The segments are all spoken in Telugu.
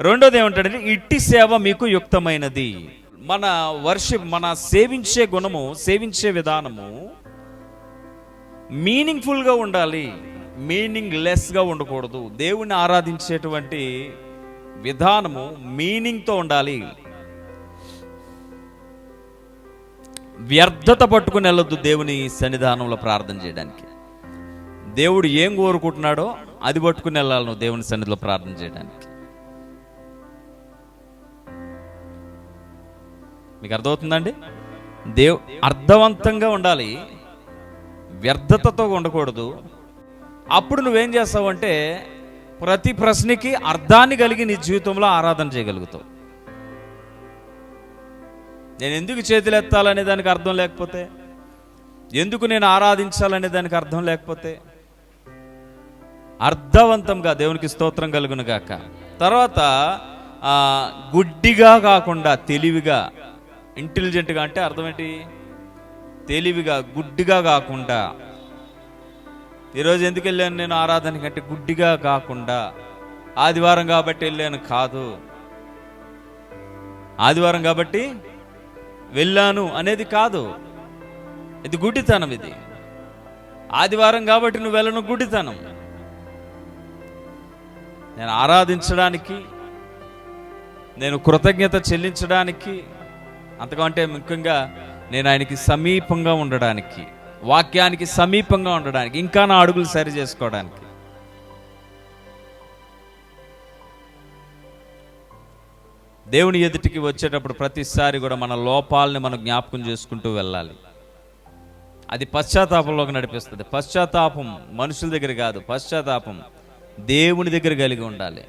రెండోది ఏమంటాడంటే ఇట్టి సేవ మీకు యుక్తమైనది. మన వర్షిప్ మన సేవించే గుణము సేవించే విధానము మీనింగ్ఫుల్గా ఉండాలి. మీనింగ్ లెస్గా ఉండకూడదు. దేవుని ఆరాధించేటువంటి విధానము మీనింగ్తో ఉండాలి. వ్యర్థత పట్టుకుని వెళ్ళొద్దు దేవుని సన్నిధానంలో ప్రార్థన చేయడానికి. దేవుడు ఏం కోరుకుంటున్నాడో అది పట్టుకుని వెళ్ళాలి నువ్వు దేవుని సన్నిధిలో ప్రార్థన చేయడానికి. మీకు అర్థమవుతుందండి? దేవ్ అర్థవంతంగా ఉండాలి. వ్యర్థతతో ఉండకూడదు. అప్పుడు నువ్వేం చేస్తావు అంటే ప్రతి ప్రశ్నకి అర్థాన్ని కలిగి నీ జీవితంలో ఆరాధన చేయగలుగుతావు. నేను ఎందుకు చేతులు ఎత్తాలనే దానికి అర్థం లేకపోతే? ఎందుకు నేను ఆరాధించాలనే దానికి అర్థం లేకపోతే? అర్థవంతంగా దేవునికి స్తోత్రం కలుగును గాక. తర్వాత గుడ్డిగా కాకుండా తెలివిగా ఇంటెలిజెంట్గా అంటే అర్థం ఏంటి తెలివిగా గుడ్డిగా కాకుండా. ఈరోజు ఎందుకు వెళ్ళాను నేను ఆరాధనకి అంటే గుడ్డిగా కాకుండా? ఆదివారం కాబట్టి వెళ్ళాను కాదు. ఆదివారం కాబట్టి వెళ్ళాను అనేది కాదు. ఇది గుడ్డితనం ఇది. ఆదివారం కాబట్టి నువ్వు వెళ్ళను గుడ్డితనం. నేను ఆరాధించడానికి నేను కృతజ్ఞత చెల్లించడానికి అంతకంటే ముఖ్యంగా నేను ఆయనకి సమీపంగా ఉండడానికి వాక్యానికి సమీపంగా ఉండడానికి ఇంకా నా అడుగులు సరి చేసుకోవడానికి. దేవుని ఎదుటికి వచ్చేటప్పుడు ప్రతిసారి కూడా మన లోపాలని మనం జ్ఞాపకం చేసుకుంటూ వెళ్ళాలి. అది పశ్చాత్తాపంలోకి నడిపిస్తుంది. పశ్చాత్తాపం మనుషుల దగ్గర కాదు పశ్చాత్తాపం దేవుని దగ్గర కలిగి ఉండాలి.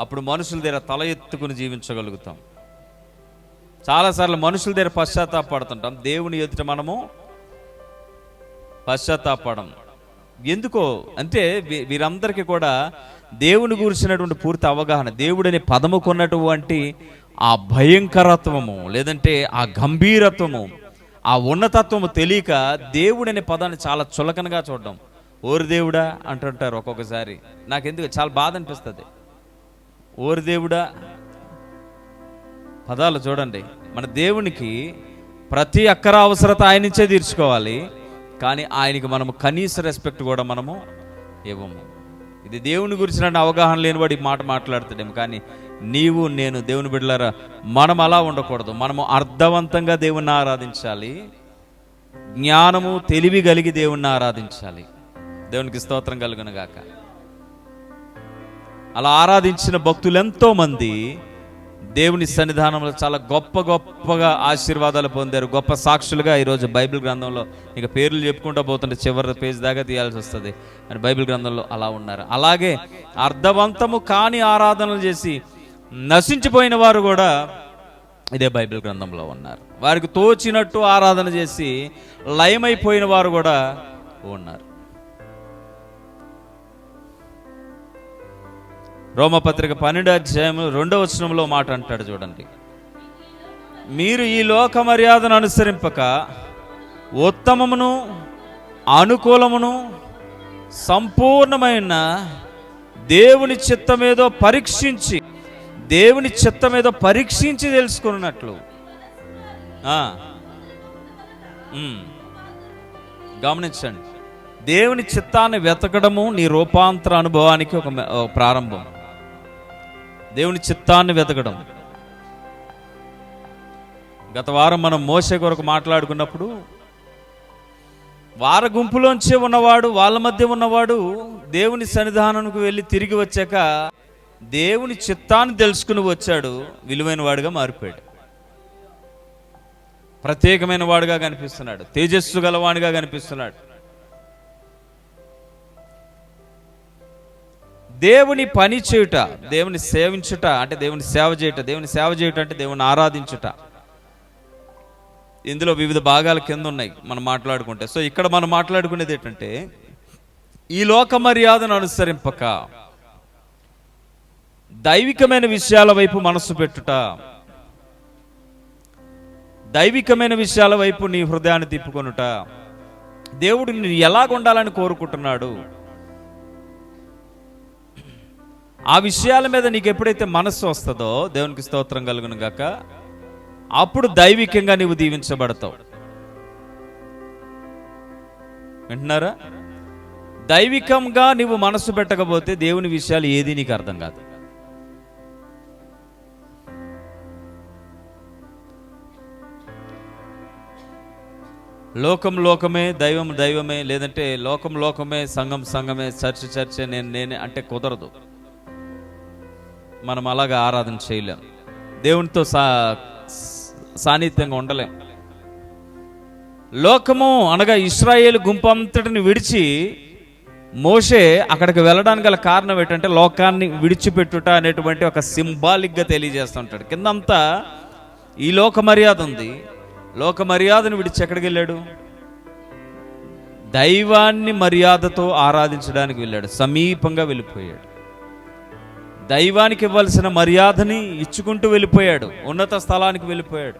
అప్పుడు మనుషుల దగ్గర తల ఎత్తుకుని జీవించగలుగుతాం. చాలాసార్లు మనుషుల దగ్గర పశ్చాత్తాపడుతుంటాం దేవుని ఎదుట మనము పశ్చాత్తాపడం ఎందుకో? అంటే వీ- వీరందరికీ కూడా దేవుని గురించినటువంటి పూర్తి అవగాహన దేవుడని పదము కొన్నటువంటి ఆ భయంకరత్వము లేదంటే ఆ గంభీరత్వము ఆ ఉన్నతత్వము తెలియక దేవుడనే పదాన్ని చాలా చులకనగా చూడడం. ఓరి దేవుడా అంటుంటారు ఒక్కొక్కసారి. నాకెందుకు? చాలా బాధ అనిపిస్తుంది. ఓరి దేవుడా పదాలు చూడండి. మన దేవునికి ప్రతి అక్కర అవసరత ఆయనించే తీర్చుకోవాలి. కానీ ఆయనకి మనము కనీస రెస్పెక్ట్ కూడా మనము ఇవ్వము. ఇది దేవుని గురించిన అవగాహన లేనివాడు ఈ మాట మాట్లాడుతాడేమో. కానీ నీవు నేను దేవుని బిడ్డలారా మనం అలా ఉండకూడదు. మనము అర్థవంతంగా దేవుణ్ణి ఆరాధించాలి. జ్ఞానము తెలివి కలిగి దేవుణ్ణి ఆరాధించాలి. దేవునికి స్తోత్రం కలుగునగాక అలా ఆరాధించిన భక్తులు ఎంతోమంది దేవుని సన్నిధానంలో చాలా గొప్ప గొప్పగా ఆశీర్వాదాలు పొందారు. గొప్ప సాక్షులుగా ఈరోజు బైబిల్ గ్రంథంలో ఇక పేర్లు చెప్పుకుంటూ పోతుంటే చివరి పేజ్ దాకా తీయాల్సి వస్తుంది. అని బైబిల్ గ్రంథంలో అలా ఉన్నారు. అలాగే అర్థవంతము కాని ఆరాధనలు చేసి నశించిపోయిన వారు కూడా ఇదే బైబిల్ గ్రంథంలో ఉన్నారు. వారికి తోచినట్టు ఆరాధన చేసి లయమైపోయిన వారు కూడా ఉన్నారు. రోమపత్రిక పన్నెండు అధ్యాయం రెండవ వచనంలో మాట అంటాడు చూడండి. మీరు ఈ లోక మర్యాదను అనుసరింపక ఉత్తమమును అనుకూలమును సంపూర్ణమైన దేవుని చిత్తమేదో పరీక్షించి దేవుని చిత్తమేదో పరీక్షించి తెలుసుకున్నట్లు. గమనించండి. దేవుని చిత్తాన్ని వెతకడము నీ రూపాంతర అనుభవానికి ఒక ప్రారంభం. దేవుని చిత్తాన్ని వెతకడం. గత వారం మనం మోసే కొరకు మాట్లాడుకున్నప్పుడు వార గుంపులోంచే ఉన్నవాడు వాళ్ళ మధ్య ఉన్నవాడు దేవుని సన్నిధానంకు వెళ్ళి తిరిగి వచ్చాక దేవుని చిత్తాన్ని తెలుసుకుని వచ్చాడు విలువైన వాడుగా మారిపోయాడు. ప్రత్యేకమైన వాడుగా కనిపిస్తున్నాడు తేజస్సు గలవాడిగా కనిపిస్తున్నాడు. దేవుని పని చేయుట దేవుని సేవించుట అంటే దేవుని సేవ చేయుట దేవుని సేవ చేయుట అంటే దేవుని ఆరాధించుట. ఇందులో వివిధ భాగాల కింద ఉన్నాయి మనం మాట్లాడుకుంటే. సో ఇక్కడ మనం మాట్లాడుకునేది ఏంటంటే ఈ లోక మర్యాదను అనుసరింపక దైవికమైన విషయాల వైపు మనస్సు పెట్టుట దైవికమైన విషయాల వైపు నీ హృదయాన్ని తిప్పుకొనుట దేవుడు నేను ఎలాగ ఉండాలని కోరుకుంటున్నాడు ఆ విషయాల మీద నీకు ఎప్పుడైతే మనస్సు వస్తుందో దేవునికి స్తోత్రం కలుగును గాక. అప్పుడు దైవికంగా నీవు దీవించబడతావు. వింటున్నారా? దైవికంగా నీవు మనస్సు పెట్టకపోతే దేవుని విషయాలు ఏది నీకు అర్థం కాదు. లోకం లోకమే దైవం దైవమే లేదంటే లోకం లోకమే సంఘం సంఘమే చర్చ చర్చ నేను నేనే అంటే కుదరదు. మనం అలాగా ఆరాధన చేయలేం. దేవునితో సా సాన్నిధ్యంగా ఉండలేం. లోకము అనగా ఇస్రాయేల్ గుంపు అంతటిని విడిచి మోషే అక్కడికి వెళ్ళడానికి గల కారణం ఏంటంటే లోకాన్ని విడిచిపెట్టుట అనేటువంటి ఒక సింబాలిక్గా తెలియజేస్తుంటాడు కిందంతా ఈ లోక మర్యాద ఉంది. లోక మర్యాదను విడిచి ఎక్కడికి వెళ్ళాడు? దైవాన్ని మర్యాదతో ఆరాధించడానికి వెళ్ళాడు. సమీపంగా వెళ్ళిపోయాడు. దైవానికి ఇవ్వాల్సిన మర్యాదని ఇచ్చుకుంటూ వెళ్ళిపోయాడు. ఉన్నత స్థలానికి వెళ్ళిపోయాడు.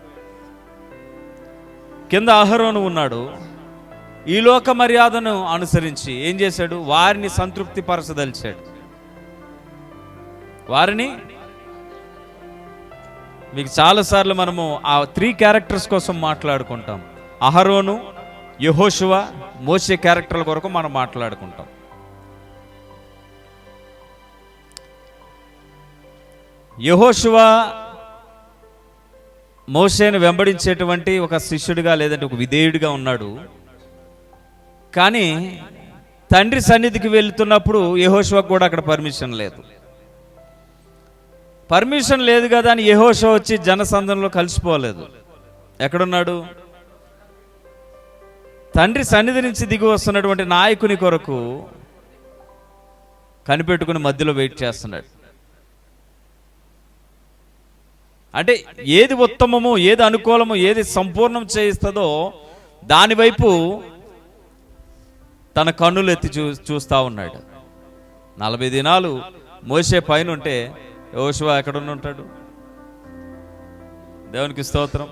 కింద అహరోను ఉన్నాడు. ఈ లోక మర్యాదను అనుసరించి ఏం చేశాడు? వారిని సంతృప్తి పరచదలిచాడు. వారిని మీకు చాలాసార్లు మనము ఆ త్రీ క్యారెక్టర్స్ కోసం మాట్లాడుకుంటాం. అహరోను యహోశువ మోసే క్యారెక్టర్ల కొరకు మనం మాట్లాడుకుంటాం. యహోశువ మోసేను వెంబడించేటువంటి ఒక శిష్యుడిగా లేదంటే ఒక విధేయుడిగా ఉన్నాడు. కానీ తండ్రి సన్నిధికి వెళ్తున్నప్పుడు యహోశివకు కూడా అక్కడ పర్మిషన్ లేదు. పర్మిషన్ లేదు కదా అని యహోశివ వచ్చి జనసంధంలో కలిసిపోలేదు. ఎక్కడున్నాడు? తండ్రి సన్నిధి నుంచి దిగి వస్తున్నటువంటి నాయకుని కొరకు కనిపెట్టుకుని మధ్యలో వెయిట్ చేస్తున్నాడు. అంటే ఏది ఉత్తమమో ఏది అనుకూలమో ఏది సంపూర్ణం చేయిస్తుందో దానివైపు తన కన్నులు ఎత్తి చూ చూస్తూ ఉన్నాడు. నలభై దినాలు మోసే పైన ఉంటే యోశువ ఎక్కడ ఉంటాడు? దేవునికి స్తోత్రం.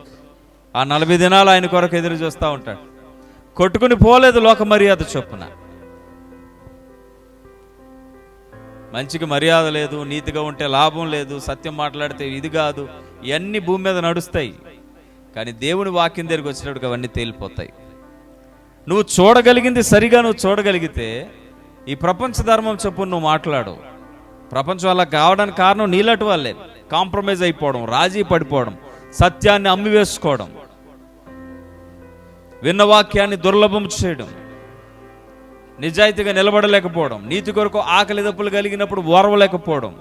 ఆ నలభై దినాలు ఆయన కొరకు ఎదురు చూస్తూ ఉంటాడు. కొట్టుకుని పోలేదు లోక మర్యాద చొప్పున. మంచికి మర్యాద లేదు నీతిగా ఉంటే లాభం లేదు సత్యం మాట్లాడితే ఇది కాదు ఇవన్నీ భూమి మీద నడుస్తాయి. కానీ దేవుని వాక్యం దగ్గరికి వచ్చినప్పుడు అవన్నీ తేలిపోతాయి. నువ్వు చూడగలిగింది సరిగా నువ్వు చూడగలిగితే ఈ ప్రపంచ ధర్మం చొప్పున నువ్వు మాట్లాడు ప్రపంచం అలా కావడానికి కారణం నీలటి వాళ్ళే. కాంప్రమైజ్ అయిపోవడం రాజీ పడిపోవడం సత్యాన్ని అమ్మివేసుకోవడం విన్న వాక్యాన్ని దుర్లభం చేయడం. నిజాయితీగా నిలబడలేకపోవడం నీతి కొరకు ఆకలి దప్పులు కలిగినప్పుడు ఓర్వలేకపోవడం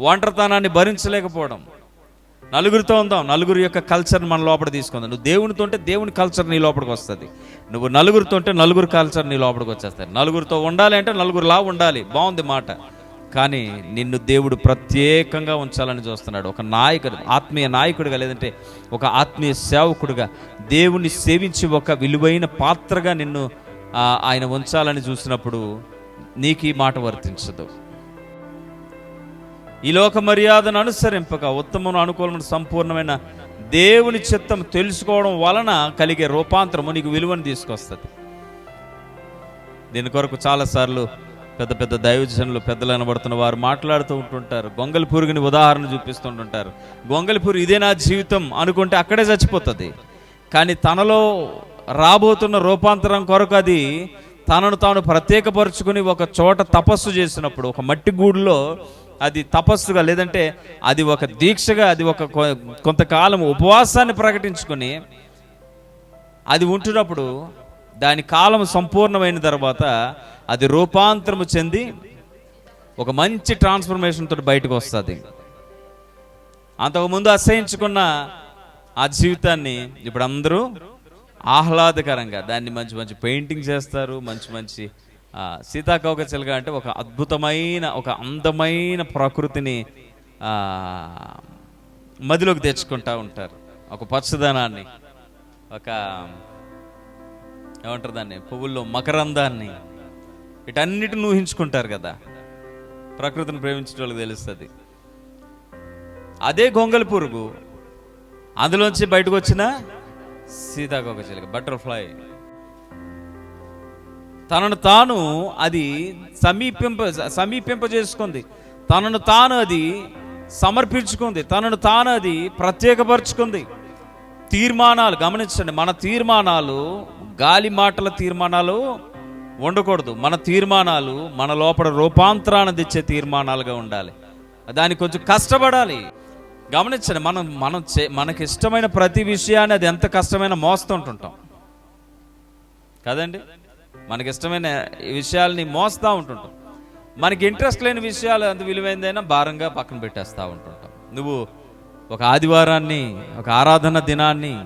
ఒంటరితనాన్ని భరించలేకపోవడం. నలుగురితో ఉందాం నలుగురి యొక్క కల్చర్ మన లోపల తీసుకుందాం. నువ్వు దేవునితో ఉంటే దేవుని కల్చర్ నీ లోపలికి వస్తుంది. నువ్వు నలుగురితో ఉంటే నలుగురు కల్చర్ నీ లోపలికి వచ్చేస్తాయి. నలుగురితో ఉండాలి అంటే నలుగురులా ఉండాలి. బాగుంది మాట. కానీ నిన్ను దేవుడు ప్రత్యేకంగా ఉంచాలని చూస్తున్నాడు. ఒక నాయకుడు ఆత్మీయ నాయకుడుగా లేదంటే ఒక ఆత్మీయ సేవకుడుగా దేవుణ్ణి సేవించి ఒక విలువైన పాత్రగా నిన్ను ఆయన ఉంచాలని చూసినప్పుడు నీకు ఈ మాట వర్తించదు. ఈ లోక మర్యాదను అనుసరింపక ఉత్తమను అనుకూలమైన సంపూర్ణమైన దేవుని చిత్తం తెలుసుకోవడం వలన కలిగే రూపాంతరము నీకు విలువను తీసుకొస్తుంది. దీని కొరకు చాలాసార్లు పెద్ద పెద్ద దైవజనులు పెద్దలు అనబడుతున్న వారు మాట్లాడుతూ ఉంటుంటారు. గొంగలి పురుగుని ఉదాహరణ చూపిస్తుంటుంటారు గొంగలి పురుగు ఇదే నా జీవితం అనుకుంటే అక్కడే చచ్చిపోతుంది. కానీ తనలో రాబోతున్న రూపాంతరం కొరకు అది తనను తాను ప్రత్యేకపరుచుకుని ఒక చోట తపస్సు చేసినప్పుడు ఒక మట్టి గూడులో అది తపస్సుగా లేదంటే అది ఒక దీక్షగా అది ఒక కొ- కొంతకాలం ఉపవాసాన్ని ప్రకటించుకొని అది ఉంటున్నప్పుడు దాని కాలం సంపూర్ణమైన తర్వాత అది రూపాంతరము చెంది ఒక మంచి ట్రాన్స్ఫర్మేషన్తో బయటకు వస్తుంది. అంతకుముందు అసహించుకున్న ఆ జీవితాన్ని ఇప్పుడు అందరూ ఆహ్లాదకరంగా దాన్ని మంచి మంచి పెయింటింగ్ చేస్తారు మంచి మంచి సీతాకోక చిలుక అంటే ఒక అద్భుతమైన ఒక అందమైన ప్రకృతిని మదిలోకి తెచ్చుకుంటా ఉంటారు. ఒక పచ్చదనాన్ని ఒక ఏమంటారు దాన్ని పువ్వుల్లో మకరందాన్ని వీటన్నిటిని ఊహించుకుంటారు కదా. ప్రకృతిని ప్రేమించే వాళ్ళకి తెలుస్తుంది. అదే గొంగలి పురుగు. అందులోంచి బయటకు వచ్చిన సీతాకోక చిలుక బటర్ఫ్లై. తనను తాను అది సమీపింప సమీపింప చేసుకుంది తనను తాను అది సమర్పించుకుంది. తనను తాను అది ప్రత్యేకపరుచుకుంది. తీర్మానాలు గమనించండి మన తీర్మానాలు గాలి మాటల తీర్మానాలు ఉండకూడదు. మన తీర్మానాలు మన లోపల రూపాంతరాన్ని తెచ్చే తీర్మానాలుగా ఉండాలి. దానికి కొంచెం కష్టపడాలి. గమనించండి మనం మనం చే మనకి ఇష్టమైన ప్రతి విషయాన్ని అది ఎంత కష్టమైన మోస్తుంటుంటాం కదండి? మనకి ఇష్టమైన విషయాల్ని మోస్తూ ఉంటుంటాం. మనకి ఇంట్రెస్ట్ లేని విషయాలు అంత విలువైందైనా భారంగా పక్కన పెట్టేస్తూ ఉంటుంటాం. నువ్వు ఒక ఆదివారాన్ని ఒక ఆరాధన దినాన్ని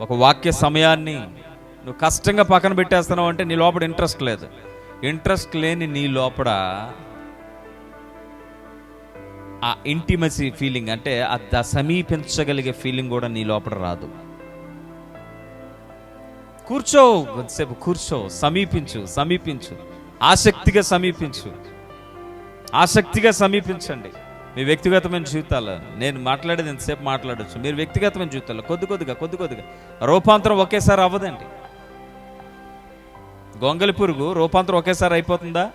ఒక వాక్య సమయాన్ని నువ్వు కష్టంగా పక్కన పెట్టేస్తున్నావు అంటే నీ లోపల ఇంట్రెస్ట్ లేదు. ఇంట్రెస్ట్ లేని నీ లోపల ఆ ఇంటిమసీ ఫీలింగ్ అంటే ఆ సమీపించగలిగే ఫీలింగ్ కూడా నీ లోపల రాదు. కూర్చో కొద్దిసేపు కూర్చో సమీపించు సమీపించు. ఆసక్తిగా సమీపించు. ఆసక్తిగా సమీపించండి. మీ వ్యక్తిగతమైన జీవితాలు నేను మాట్లాడేది ఎంతసేపు మాట్లాడొచ్చు. మీరు వ్యక్తిగతమైన జీవితాలు కొద్ది కొద్దిగా కొద్ది కొద్దిగా. రూపాంతరం ఒకేసారి అవ్వదండి. గొంగలి పురుగు రూపాంతరం ఒకేసారి అయిపోతుందా?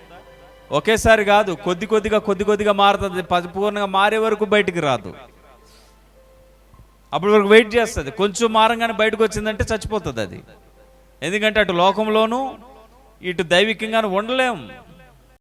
ఒకేసారి కాదు కొద్ది కొద్దిగా కొద్ది కొద్దిగా మారుతుంది. పరిపూర్ణంగా మారే వరకు బయటికి రాదు. అప్పటి వరకు వెయిట్ చేస్తుంది. కొంచెం మారంగానే బయటకు వచ్చిందంటే చచ్చిపోతుంది అది. ఎందుకంటే అటు లోకంలోనూ ఇటు దైవికంగాను ఉండలేము